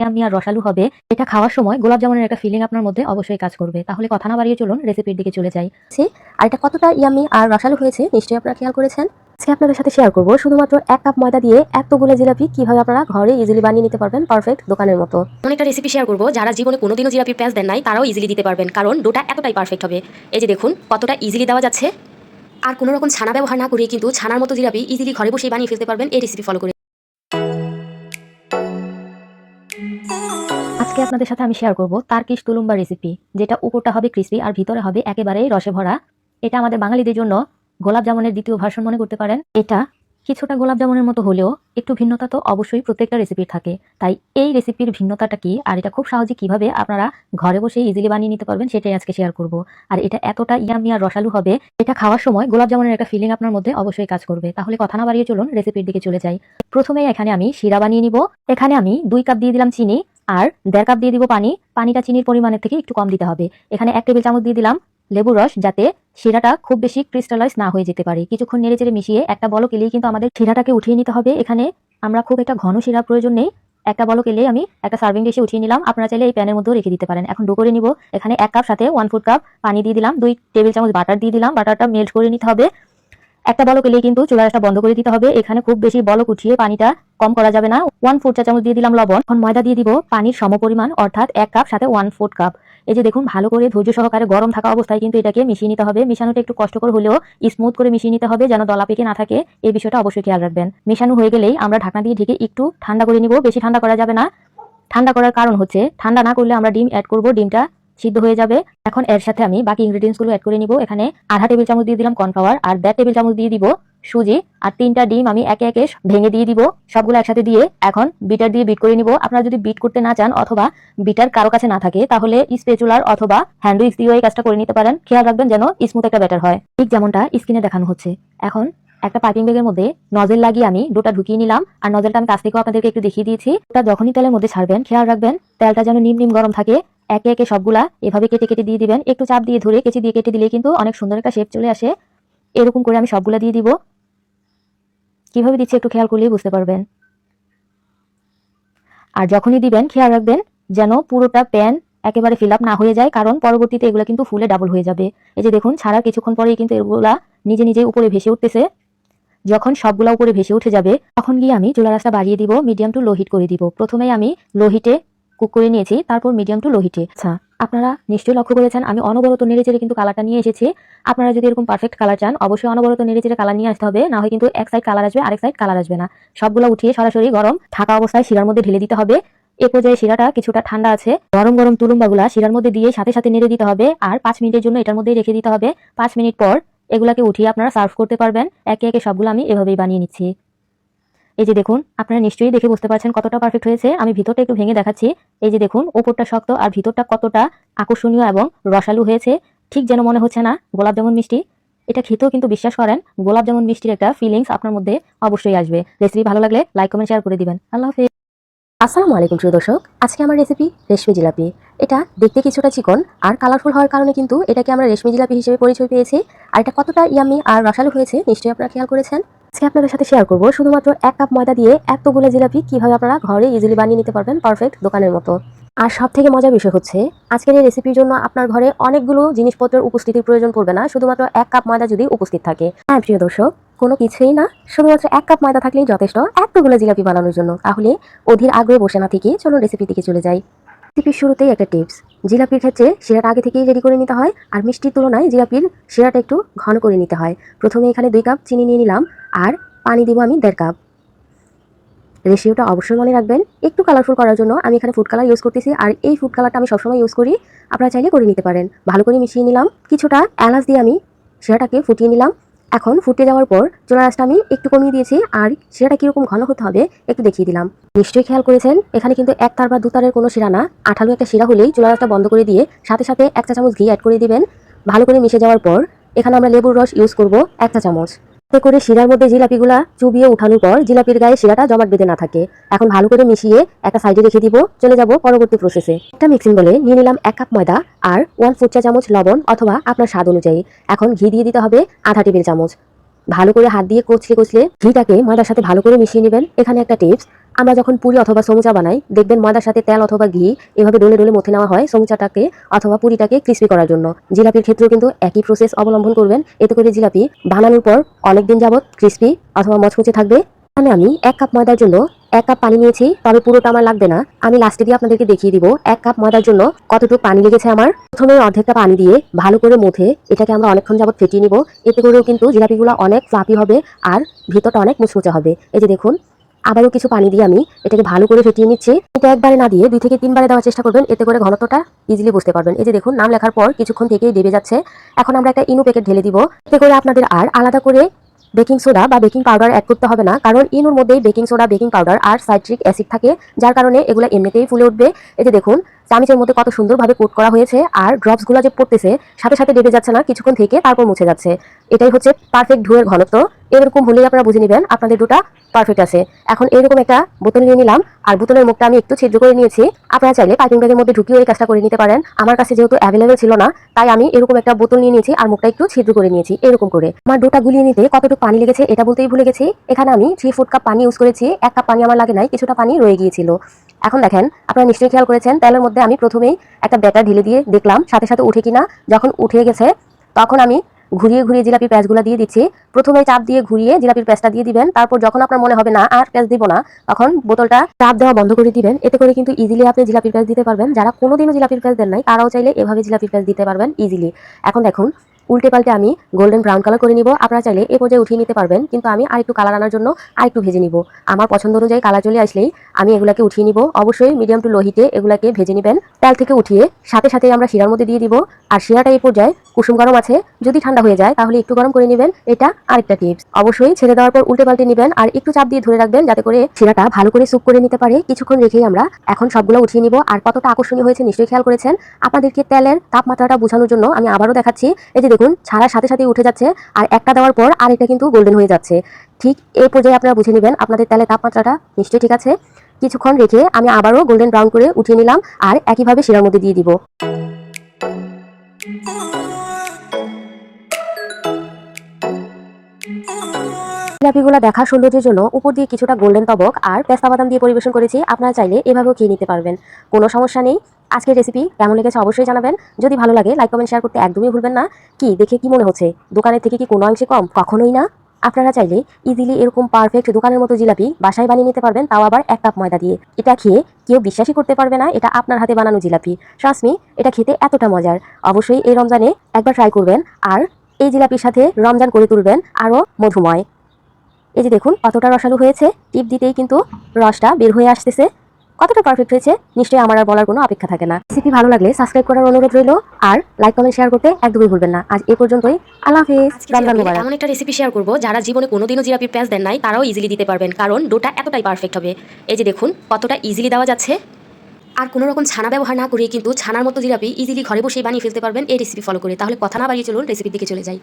Yummy আর রসালু হবে, এটা খাওয়ার সময় গোলাপ জামুনের একটা ফিলিং আপনার মধ্যে অবশ্যই কাজ করবে। তাহলে কথা না বাড়িয়ে চলুন রেসিপির দিকে চলে যাই। আর এটা কতটা ইয়ামি আর রসালো হয়েছে, নিশ্চয়ই আপনারা খেয়াল করেছেন? আজকে আপনাদের সাথে শেয়ার করব, শুধুমাত্র এক কাপ ময়দা দিয়ে এতগুলো জিলাপি কীভাবে আপনারা ঘরে ইজিলি বানিয়ে নিতে পারবেন পারফেক্ট দোকানের মতো। এমন একটা রেসিপি শেয়ার করব, যারা জীবনে কোনোদিনও জিরাপির প্যাঁচ দেন নাই, তারাও ইজিলি দিতে পারবেন, কারণ ডোটা এতটাই পারফেক্ট হবে। এই যে দেখুন, কতটা ইজিলি দেওয়া যাচ্ছে। আর কোনো রকম ছানা ব্যবহার না করে কিন্তু ছানার মতো জিলাপি ইজিলি ঘরে বসেই বানিয়ে ফেলতে পারবেন, এই রেসিপি ফলো করে। আজকে আপনাদের সাথে আমি শেয়ার করব তার্কিশ তুলুম্বা রেসিপি যেটা উপরটা হবে ক্রিস্পি আর ভিতরে হবে একেবারে রসে ভরা। এটা আমাদের বাঙালিদের জন্য গোলাপ জামুনের দ্বিতীয় ভার্সন মনে করতে পারেন। এটা কিছুটা গোলাপ জামুনের মতো হলেও একটু ভিন্নতা তো অবশ্যই প্রত্যেকটা রেসিপির থাকে। তাই এই রেসিপির ভিন্নতাটা কি আর এটা খুব সহজে কীভাবে আপনারা ঘরে বসে ইজিলি বানিয়ে নিতে পারবেন সেটাই আজকে শেয়ার করব। আর এটা এতটা ইয়ামি আর রসালু হবে, এটা খাওয়ার সময় গোলাপ জামুনের একটা ফিলিং আপনার মধ্যে অবশ্যই কাজ করবে। তাহলে কথা না বাড়িয়ে চলুন রেসিপির দিকে চলে যাই। প্রথমে এখানে আমি শিরা বানিয়ে নিব। এখানে আমি দুই কাপ দিয়ে দিলাম চিনি আর দেড় কাপ দিয়ে দিব পানি। পানিটা চিনির পরিমাণের থেকে একটু কম দিতে হবে। এখানে এক টেবিল চামচ দিয়ে দিলাম লেবু রস যাতে শিরাটা খুব বেশি ক্রিস্টালাইজ না হয়ে যেতে পারে। কিছুক্ষণ নেড়ে চেড়ে মিশিয়ে একটা বলক এলেই কিন্তু আমাদের শিরাটাকে উঠিয়ে নিতে হবে। এখানে আমরা খুব একটা ঘন শিরা প্রয়োজন নেই। একটা বলক এলেই আমি একটা সার্ভিং ডিশে উঠিয়ে নিলাম। আপনারা চাইলে এই প্যানের মধ্যেও রেখে দিতে পারেন। এখন ডো করে নিব। এখানে এক কাপ সাথে ওয়ান ফুড কাপ পানি দিয়ে দিলাম। দুই টেবিল চামচ বাটার দিয়ে দিলাম। বাটারটা মেল্ট করে নিতে হবে। একটা বলক এলেই কিন্তু চুলার একটা বন্ধ করে দিতে হবে। এখানে খুব বেশি বলক উঠিয়ে পানিটা কম করা যাবে না। ওয়ান ফুড চা চামচ দিয়ে দিলাম লবণ। এখন ময়দা দিয়ে দিব পানির সমপরিমাণ, অর্থাৎ এক কাপ সাথে ওয়ান ফুড কাপ এই যে দেখুন, ভালো করে ধৈর্য সহকারে গরম থাকা অবস্থায় কিন্তু এটাকে মিশিয়ে নিতে হবে। মিশানোটা একটু কষ্টকর হলেও স্মুথ করে মিশিয়ে নিতে হবে যেন দলা পেকে না থাকে। এই বিষয়টা অবশ্যই খেয়াল রাখবেন। মেশানো হয়ে গেলেই আমরা ঢাকনা দিয়ে ঢেকে একটু ঠান্ডা করে নিব। বেশি ঠান্ডা করা যাবে না। ঠান্ডা করার কারণ হচ্ছে, ঠান্ডা না করলে আমরা ডিম অ্যাড করব। ডিমটা সিদ্ধ হয়ে যাবে। এখন এর সাথে আমি বাকি ইনগ্রেডিয়েন্টসগুলো অ্যাড করে নিব। এখানে আধা টেবিল চামচ দিয়ে দিলাম কর্নফ্লাওয়ার আর দেড় টেবিল চামচ দিয়ে দিব সুজি আর তিনটা ডিম আমি একে একে ভেঙে দিয়ে দিব। সবগুলো একসাথে দিয়ে এখন বিটার দিয়ে বিট করে নিব। আপনারা যদি বিট করতে না চান অথবা বিটার কারও কাছে না থাকে, তাহলে স্পেচুলার অথবা হ্যান্ড উইক্স দিয়েও এই কাজটা করে নিতে পারেন। খেয়াল রাখবেন যেন স্মুথ একটা ব্যাটার হয়। ঠিক যেমনটা স্কিনে দেখানো হচ্ছে। এখন একটা পাইপিং ব্যাগের মধ্যে নজেল লাগিয়ে আমি ডোটা ঢুকিয়ে নিলাম। আর নজেলটা আমি কাছ থেকেও আপনাদেরকে একটু দেখিয়ে দিয়েছি। ওটা যখনই তেলের মধ্যে ছাড়বেন, খেয়াল রাখবেন তেলটা যেন নিম নিম গরম থাকে। একে একে সবগুলা এভাবে কেটে কেটে দিয়ে দিবেন। একটু চাপ দিয়ে ধরে কেচি দিয়ে কেটে দিলে কিন্তু অনেক সুন্দর একটা শেপ চলে আসে। এরকম করে আমি সবগুলা দিয়ে দিব। কীভাবে দিচ্ছি একটু খেয়াল করলেই বুঝতে পারবেন। আর যখনই দিবেন, খেয়াল রাখবেন যেন পুরোটা প্যান একেবারে ফিল আপ না হয়ে যায়, কারণ পরবর্তীতে এগুলো কিন্তু ফুলে ডাবল হয়ে যাবে। এই যে দেখুন ছাড়া কিছুক্ষণ পরেই কিন্তু এগুলা নিজে নিজে উপরে ভেসে উঠতেছে। যখন সবগুলা উপরে ভেসে উঠে যাবে, তখন গিয়ে আমি চুলা রাস্তা বাড়িয়ে দিব মিডিয়াম টু লো হিট করে দিব। প্রথমে আমি লো হিটে কুক করে নিয়েছি তারপর মিডিয়াম টু লো হিটে আচ্ছা। আপনারা নিশ্চয়ই লক্ষ্য করেছেন আমি অনবরত নেড়ে চেড়ে কিন্তু কালারটা নিয়ে এসেছি। আপনারা যদি এরকম পারফেক্ট কালার চান অবশ্যই অনবরত নেড়ে চেড়ে কালার নিয়ে আসতে হবে না হয় কিন্তু এক সাইড কালার আসবে আরেক সাইড কালার আসবে না। সবগুলো উঠিয়ে সরাসরি গরম থাকা অবস্থায় শিরার মধ্যে ঢেলে দিতে হবে। এ পর্যায়ে শিরাটা কিছুটা ঠান্ডা আছে। গরম গরম তুলুম্বাগুলা শিরার মধ্যে দিয়ে সাথে সাথে নেড়ে দিতে হবে আর পাঁচ মিনিটের জন্য এটার মধ্যেই রেখে দিতে হবে। পাঁচ মিনিট পর এগুলাকে উঠিয়ে আপনারা সার্ভ করতে পারবেন। একে একে সবগুলো আমি এভাবেই বানিয়ে নিচ্ছি। এই যে দেখুন, আপনারা নিশ্চয়ই দেখে বুঝতে পারছেন কতটা পারফেক্ট হয়েছে। আমি ভিতরটা একটু ভেঙে দেখাচ্ছি। এই যে দেখুন, উপরটা শক্ত আর ভিতরটা কতটা আকর্ষণীয় এবং রসালু হয়েছে। ঠিক যেন মনে হচ্ছে না, গোলাপ জামুন মিষ্টি। এটা খেতেও কিন্তু বিশ্বাস করেন, গোলাপ জামুন মিষ্টির একটা ফিলিংস আপনার মধ্যে অবশ্যই আসবে। রেসিপি ভালো লাগলে লাইক কমেন্ট শেয়ার করে দিবেন। আল্লাহ হাফিজ। আসসালামু আলাইকুম, প্রিয় দর্শক। আজকে আমার রেসিপি রেশমি জিলাপি। এটা দেখতে কিছুটা চিকন আর কালারফুল হওয়ার কারণে কিন্তু এটাকে আমরা রেশমি জিলাপি হিসেবে পরিচয় পেয়েছি। আর এটা কতটা ইয়ামি আর রসালো হয়েছে, নিশ্চয়ই আপনারা খেয়াল করেছেন। আজকে আপনাদের সাথে শেয়ার করব। শুধুমাত্র এক কাপ ময়দা দিয়ে এতগুলো জিলাপি কীভাবে আপনারা ঘরে ইজিলি বানিয়ে নিতে পারবেন পারফেক্ট দোকানের মতো। আর সব থেকে মজার বিষয় হচ্ছে, আজকের এই রেসিপির জন্য আপনার ঘরে অনেকগুলো জিনিসপত্রের উপস্থিতির প্রয়োজন পড়বে না, শুধুমাত্র এক কাপ ময়দা যদি উপস্থিত থাকে। হ্যাঁ প্রিয় দর্শক, কোনো কিছুই না, শুধুমাত্র এক কাপ ময়দা থাকলেই যথেষ্ট এতগুলো জিলাপি বানানোর জন্য। তাহলে অধীর আগ্রহে বসে না থেকে চলুন রেসিপি দিকে চলে যাই। রেসিপির শুরুতেই একটা টিপস। জিলাপির ক্ষেত্রে শিরাটা আগে থেকেই রেডি করে নিতে হয় আর মিষ্টির তুলনায় জিলাপির শিরাটা একটু ঘন করে নিতে হয়। প্রথমে এখানে দুই কাপ চিনি নিয়ে নিলাম আর পানি দিব আমি দেড় কাপ। রেশিওটা অবশ্যই মনে রাখবেন, একটু কালারফুল করার জন্য আমি এখানে ফুড কালার ইউজ করতেছি আর এই ফুড কালারটা আমি সবসময় ইউজ করি, আপনারা চাইলে করে নিতে পারেন। ভালো করে মিশিয়ে নিলাম, কিছুটা এলাচ দিয়ে আমি শিরাটাকে ফুটিয়ে নিলাম। এখন ফুটে যাওয়ার পর চুলা রাসটা আমি একটু কমিয়ে দিয়েছি, আর শিরাটা কীরকম ঘন হতে হবে একটু দেখিয়ে দিলাম। নিশ্চয়ই খেয়াল করেছেন, এখানে কিন্তু এক তার বা দু তারের কোনো শিরা না। আঠালো একটা শিরা হলেই চুলা রাসটা বন্ধ করে দিয়ে সাথে সাথে এক চা চামচ ঘি অ্যাড করে দিবেন। ভালো করে মিশে যাওয়ার পর এখানে আমরা লেবুর রস ইউজ করব এক চা চামচ এতে করে শিরার মধ্যে জিলাপিগুলা চুবিয়ে উঠানোর পর জিলাপির গায়ে শিরাটা জমাট বেঁধে না থাকে। এখন ভালো করে মিশিয়ে একটা সাইডে রেখে দিব, চলে যাব পরবর্তী প্রসেসে একটা মিক্সিং বলে নিয়ে নিলাম এক কাপ ময়দা আর ওয়ান ফুট চা চামচ লবণ অথবা আপনার স্বাদ অনুযায়ী। এখন ঘি দিয়ে দিতে হবে আধা টেবিল চামচ। ভালো করে হাত দিয়ে কচলে কচলে ঘিটাকে ময়দার সাথে ভালো করে মিশিয়ে নেবেন। এখানে একটা টিপস আমরা যখন পুরি অথবা সমুচা বানাই, দেখবেন ময়দার সাথে তেল অথবা ঘি এভাবে ডোলে ডোলে মথে নেওয়া হয় সমুচাটাকে অথবা পুরিটাকে ক্রিস্পি করার জন্য। জিলাপির ক্ষেত্রেও কিন্তু একই প্রসেস অবলম্বন করবেন। এতে করে জিলাপি বানানোর পর অনেকদিন যাবৎ ক্রিস্পি অথবা মচমচে থাকবে। এখানে আমি এক কাপ ময়দার জন্য এক কাপ পানি নিয়েছি, তবে পুরোটা আমার লাগবে না। আমি লাস্টে দিয়ে আপনাদেরকে দেখিয়ে দিব এক কাপ ময়দার জন্য কতটুকু পানি লেগেছে আমার। প্রথমে অর্ধেকটা পানি দিয়ে ভালো করে মুথে এটাকে আমরা অনেকক্ষণ যাবত ফেটিয়ে নিব। এতে করেও কিন্তু জিলাপিগুলো অনেক ফ্লাপি হবে আর ভিতরটা অনেক মুচমুচে হবে। এই যে দেখুন আবারও কিছু পানি দিয়ে আমি এটাকে ভালো করে ফেটিয়ে নিচ্ছি। এটা একবারে না দিয়ে দুই থেকে তিনবারে দেওয়ার চেষ্টা করবেন, এতে করে ঘনত্বটা ইজিলি বুঝতে পারবেন। এই যে দেখুন, নাম লেখার পর কিছুক্ষণ থেকেই দেবে যাচ্ছে। এখন আমরা একটা ইনু প্যাকেট ঢেলে দিব। এতে করে আপনাদের আর আলাদা করে বেকিং সোডা বা বেকিং পাউডার অ্যাড করতে হবে না, কারণ ইনুর মধ্যেই বেকিং সোডা, বেকিং পাউডার আর সাইট্রিক অ্যাসিড থাকে, যার কারণে এগুলো এমনিতেই ফুলে উঠবে। এই যে দেখুন চামিচের মধ্যে কত সুন্দরভাবে কোট করা হয়েছে আর ড্রপসগুলো যে পড়তেছে, সাথে সাথে দেবে যাচ্ছে না, কিছুক্ষণ থেকে তারপর মুছে যাচ্ছে। এটাই হচ্ছে পারফেক্ট ঢুয়ের ঘনত্ব। এরকম হলেই আপনারা বুঝে নেবেন, আপনাদের দুটা পারফেক্ট আছে। এখন এরকম একটা বোতল নিয়ে নিলাম, আর বোতলের মুখটা আমি একটু ছিদ্র করে নিয়েছি। আপনারা চাইলে পাইপিং ব্যাগের মধ্যে ঢুকিয়ে এই কাজটা করে নিতে পারেন। আমার কাছে যেহেতু অ্যাভেলেবেল ছিল না, তাই আমি এরকম একটা বোতল নিয়ে নিয়েছি আর মুখটা একটু ছিদ্র করে নিয়েছি, এরকম করে। আমার ডোটা গুলিয়ে নিতে কতটুকু পানি লেগেছে এটা বলতেই ভুলে গেছি। এখানে আমি থ্রি ফুট কাপ পানি ইউজ করেছি, এক কাপ পানি আমার লাগে নাই, কিছুটা পানি রয়ে গিয়েছিল। এখন দেখেন, আপনারা নিশ্চয়ই খেয়াল করেছেন, তেলের মধ্যে আমি প্রথমেই একটা ব্যাটার ঢেলে দিয়ে দেখলাম সাথে সাথে উঠে কিনা। যখন উঠে গেছে, তখন আমি ঘুরিয়ে ঘুরিয়ে জিলাপি প্যাঁচগুলো দিয়ে দিচ্ছি। প্রথমে চাপ দিয়ে ঘুরিয়ে জিলাপির প্যাঁচটা দিয়ে দিবেন। তারপর যখন আপনার মনে হবে না, আর প্যাঁচ দিব না, তখন বোতলটা চাপ দেওয়া বন্ধ করে দিবেন। এতে করে কিন্তু ইজিলি আপনি জিলাপির প্যাঁচ দিতে পারবেন। যারা কোনোদিনও জিলাপির প্যাঁচ দেন নাই, তারাও চাইলে এভাবে জিলাপির প্যাঁচ দিতে পারবেন ইজিলি এখন দেখুন উল্টে পাল্টে আমি গোল্ডেন ব্রাউন কালার করে নিব। আপনারা চাইলে এই পর্যায়ে উঠিয়ে নিতে পারবেন। কিন্তু আমি আরেকটু কালার আনার জন্য আরেকটু ভেজে নিব। আমার পছন্দ অনুযায়ী কালার চলে আসলেই আমি এগুলাকে উঠিয়ে নিব। অবশ্যই মিডিয়াম টু লো হিটে এগুলাকে ভেজে নেবেন। তেল থেকে উঠিয়ে সাথে সাথে আমরা শিরার মধ্যে দিয়ে দিব। আর শিরাটা এই পর্যায়ে কুসুম গরম আছে। যদি ঠান্ডা হয়ে যায় তাহলে একটু গরম করে নেবেন। এটা আরেকটা টিপস অবশ্যই ছেড়ে দেওয়ার পর উল্টে পাল্টে নেবেন। আর একটু চাপ দিয়ে ধরে রাখবেন যাতে করে শিরাটা ভালো করে সুপ করে নিতে পারে। কিছুক্ষণ রেখেই আমরা এখন সবগুলো উঠিয়ে নিব। আর কতটা আকর্ষণীয় হয়েছে নিশ্চয়ই খেয়াল করেছেন? আপনাদেরকে তেলের তাপমাত্রাটা বোঝানোর জন্য আমি আবারও দেখাচ্ছি। এই যে দেখুন ছাড়ার সাথে সাথে উঠে যাচ্ছে, আর একটা দেওয়ার পর আরেকটা কিন্তু গোল্ডেন হয়ে যাচ্ছে। ঠিক এই পর্যায়ে আপনারা বুঝে নেবেন, আপনাদের তেলের তাপমাত্রাটা নিশ্চয়ই ঠিক আছে। কিছুক্ষণ রেখে আমি আবারও গোল্ডেন ব্রাউন করে উঠিয়ে নিলাম, আর একইভাবে শিরার মধ্যে দিয়ে দিব। জিলাপিগুলো দেখার সৌন্দর্যের জন্য উপর দিয়ে কিছুটা গোল্ডেন তবক আর পেস্তা বাদাম দিয়ে পরিবেশন করেছি, আপনারা চাইলে এভাবেও খেয়ে নিতে পারবেন। কোনো সমস্যা নেই আজকের রেসিপি কেমন লেগেছে অবশ্যই জানাবেন। যদি ভালো লাগে লাইক কমেন্ট শেয়ার করতে একদমই ভুলবেন না। কি, দেখে কি মনে হচ্ছে? দোকানের থেকে কি কোনো অংশে কম? কখনোই না। আপনারা চাইলে ইজিলি এরকম পারফেক্ট দোকানের মতো জিলাপি বাসায় বানিয়ে নিতে পারবেন, তাও আবার এক কাপ ময়দা দিয়ে। এটা খেয়ে কেউ বিশ্বাসই করতে পারবে না, এটা আপনার হাতে বানানো জিলাপি। ট্রাস্টমি এটা খেতে এতটা মজার। অবশ্যই এই রমজানে একবার ট্রাই করবেন, আর এই জিলাপির সাথে রমজান করে তুলবেন আরও মধুময়। এই যে দেখুন, কতটা রসালো হয়েছে। টিপ দিতেই কিন্তু রসটা বের হয়ে আসতেছে। কতটা পারফেক্ট হয়েছে নিশ্চয়ই আমার আর বলার কোনো অপেক্ষা থাকে না। রেসিপি ভালো লাগলে সাবস্ক্রাইব করার অনুরোধ রইল আর লাইক কমেন্ট শেয়ার করতে একদমই ভুলবেন না। আজ এ পর্যন্তই আল্লাহ হাফেজ এমন একটা রেসিপি শেয়ার করব যারা জীবনে কোনোদিনও জিলাপির প্যাঁচ দেন নাই তারাও ইজিলি দিতে পারবেন কারণ ডোটা এতটাই পারফেক্ট হবে। এই যে দেখুন কতটা ইজিলি দেওয়া যাচ্ছে। আর কোনো রকম ছানা ব্যবহার না করে কিন্তু ছানার মতো জিরাপি ইজিলি ঘরে বসেই বানিয়ে ফেলতে পারবেন এই রেসিপি ফলো করে। তাহলে কথা না বাড়িয়ে চলুন রেসিপির দিকে চলে যাই।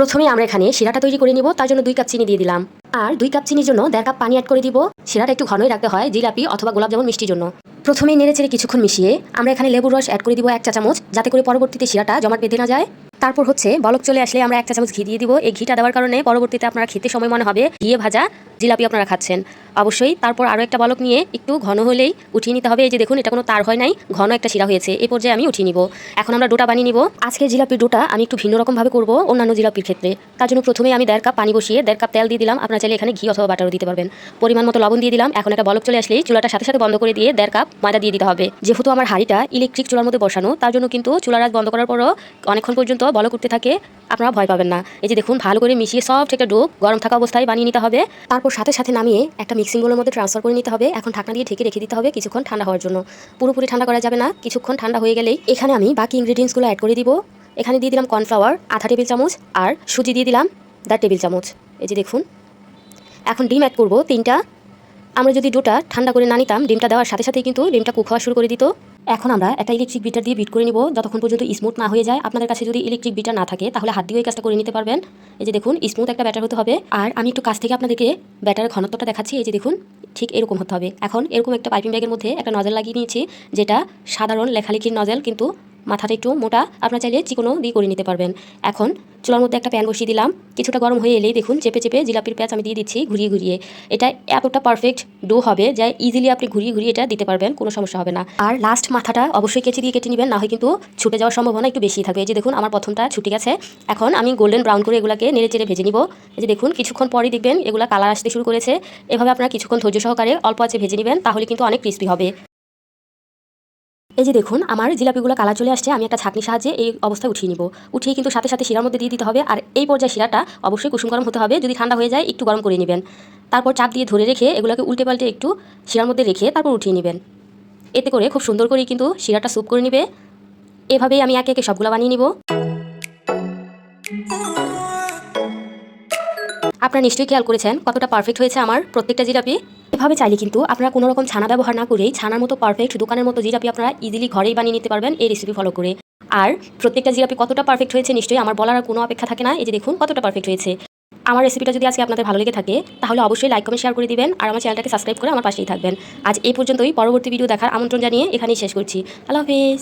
প্রথমে আমরা এখানে শিরাটা তৈরি করে নিব, তার জন্য দুই কাপ চিনি দিয়ে দিলাম। আর দুই কাপ চিনির জন্য দেড় কাপ পানি অ্যাড করে দিব। শিরাটা একটু ঘনই রাখতে হয়, জিলাপি অথবা গোলাপ যেমন মিষ্টির জন্য। প্রথমেই নেড়ে চেড়ে কিছুক্ষণ মিশিয়ে আমরা এখানে লেবুর রস অ্যাড করে দিব এক চা চামচ যাতে করে পরবর্তীতে শিরাটা জমাট বেঁধে না যায়। তারপর হচ্ছে বলক চলে আসলে আমরা এক চা চামচ ঘি দিয়ে দিব। এই ঘিটা দেওয়ার কারণে পরবর্তীতে আপনারা খেতে সময় মনে হবে। ঘিয়ে ভাজা জিলাপি আপনারা খাচ্ছেন। অবশ্যই তারপর আরও একটা বলক নিয়ে একটু ঘন হলেই উঠিয়ে নিতে হবে। এই যে দেখুন, এটা কোনো তার হয় নাই, ঘন একটা শিরা হয়েছে। এই পর্যায়ে আমি উঠিয়ে নিব। এখন আমরা ডোটা বানিয়ে নিব। আজকে জিলাপির ডোটা আমি একটু ভিন্ন রকমভাবে করব অন্যান্য জিলাপির ক্ষেত্রে। তার জন্য প্রথমেই আমি দেড় কাপ পানি বসিয়ে দেড় কাপ তেল দিয়ে দিলাম। আপনারা চাইলে এখানে ঘি অথবা বাটারও দিতে পারবেন। পরিমাণ মতো লবণ দিয়ে দিলাম। এখন একটা বলক চলে আসলেই চুলাটা সাথে সাথে বন্ধ করে দিয়ে দেড় কাপ ময়দা দিয়ে দিতে হবে। যেহেতু আমার হাঁড়িটা ইলেকট্রিক চুলার মধ্যে বসানো, তার জন্য কিন্তু চুলার বন্ধ করার পরও অনেকক্ষণ পর্যন্ত বলক উঠতে থাকে, আপনারা ভয় পাবেন না। এই যে দেখুন, ভালো করে মিশিয়ে সব একটা ডো গরম থাকা অবস্থায় বানিয়ে নিতে হবে। তারপর সাথে সাথে নামিয়ে একটা মিক্সিং বোলের মধ্যে ট্রান্সফার করে নিতে হবে। এখন ঢাকনা দিয়ে ঢেকে রেখে দিতে হবে কিছুক্ষণ ঠান্ডা হওয়ার জন্য। পুরোপুরি ঠান্ডা করা যাবে না, কিছুক্ষণ ঠান্ডা হয়ে গেলেই এখানে আমি বাকি ইনগ্রিডিয়েন্টসগুলো অ্যাড করে দিব। এখানে দিয়ে দিলাম কর্নফ্লাওয়ার আধা টেবিল চামচ, আর সুজি দিয়ে দিলাম দেড় টেবিল চামচ। এই যে দেখুন, এখন ডিম অ্যাড করব তিনটা। আমরা যদি ডোটা ঠান্ডা করে না নিতাম, ডিমটা দেওয়ার সাথে সাথেই কিন্তু ডিমটা কুক হওয়া শুরু করে দিত। এখন আমরা একটা ইলেকট্রিক বিটার দিয়ে বিট করে নিব। যতক্ষণ পর্যন্ত স্মুথ না হয়ে যায়, আপনাদের কাছে যদি ইলেকট্রিক বিটার না থাকে, তাহলে হাত দিয়ে কাজটা করে নিতে পারবেন। এই যে দেখুন স্মুথ একটা ব্যাটার হতে হবে। আর আমি একটু কাছ থেকে আপনাদেরকে ব্যাটারের ঘনত্বটা দেখাচ্ছি। এই যে দেখুন, ঠিক এরকম হতে হবে। এখন এরকম একটা পাইপিং ব্যাগের মধ্যে একটা নজল লাগিয়ে নিয়েছি, যেটা সাধারণ লেখালেখির নজল কিন্তু মাথাটা একটু মোটা, আপনার চাইলে চিকনও দিয়ে করে নিতে পারবেন। এখন চুলার মধ্যে একটা প্যান বসিয়ে দিলাম। কিছুটা গরম হয়ে এলেই দেখুন, চেপে চেপে জিলাপির প্যাঁচ আমি দিয়ে দিচ্ছি ঘুরিয়ে ঘুরিয়ে। এটা এতটা পারফেক্ট ডো হবে যা ইজিলি আপনি ঘুরিয়ে ঘুরিয়ে এটা দিতে পারবেন, কোনো সমস্যা হবে না। আর লাস্ট মাথাটা অবশ্যই কেচি দিয়ে কেটে নেবেন, না হয় কিন্তু ছুটে যাওয়ার সম্ভাবনা একটু বেশি থাকবে এই যে দেখুন, আমার প্রথমটা ছুটে গেছে। এখন আমি গোল্ডেন ব্রাউন করে এগুলাকে নেড়ে চেড়ে ভেজে নিব। এই যে দেখুন, কিছুক্ষণ পরেই দেখবেন এগুলা কালার আসতে শুরু করেছে। এভাবে আপনারা কিছুক্ষণ ধৈর্য সহকারে অল্প আছে ভেজে নেবেন, তাহলে কিন্তু অনেক ক্রিস্পি হবে। এই যে দেখুন, আমার জিলাপিগুলো কালা চলে আসছে, আমি একটা ছাঁকনির সাহায্যে এই অবস্থায় উঠিয়ে নিব। উঠিয়ে কিন্তু সাথে সাথে শিরার মধ্যে দিয়ে দিতে হবে, আর এই পর্যায়ে শিরাটা অবশ্যই কুসুম গরম হতে হবে, যদি ঠান্ডা হয়ে যায় একটু গরম করে নেবেন। তারপর চাপ দিয়ে ধরে রেখে এগুলোকে উল্টে পাল্টে একটু শিরার মধ্যে রেখে তারপর উঠিয়ে নেবেন। এতে করে খুব সুন্দর করে কিন্তু শিরাটা স্যুপ করে নেবে। এভাবেই আমি একে একে সবগুলো বানিয়ে নিব। আপনারা নিশ্চয়ই খেয়াল করেছেন কতটা পারফেক্ট হয়েছে আমার প্রত্যেকটা জিলাপি। এভাবে চাইলে কিন্তু আপনারা কোনো রকম ছানা ব্যবহার না করেই ছানার মতো পারফেক্ট দোকানের মতো জিলাপি আপনারা ইজিলি ঘরেই বানিয়ে নিতে পারবেন এই রেসিপি ফলো করে। আর প্রত্যেকটা জিলাপি কতটা পারফেক্ট হয়েছে নিশ্চয়ই আমার বলার আর কোনো অপেক্ষা থাকে না, এই যে দেখুন কতটা পারফেক্ট হয়েছে। আমার রেসিপিটা যদি আজকে আপনাদের ভালো লেগে থাকে, তাহলে অবশ্যই লাইক কমেন্ট শেয়ার করে দিবেন আর আমার চ্যানেলটাকে সাবস্ক্রাইব করে আমার পাশেই থাকবেন। আজ এই পর্যন্তই, পরবর্তী ভিডিও দেখার আমন্ত্রণ জানিয়ে এখানেই শেষ করছি। আল্লাহ হাফিজ।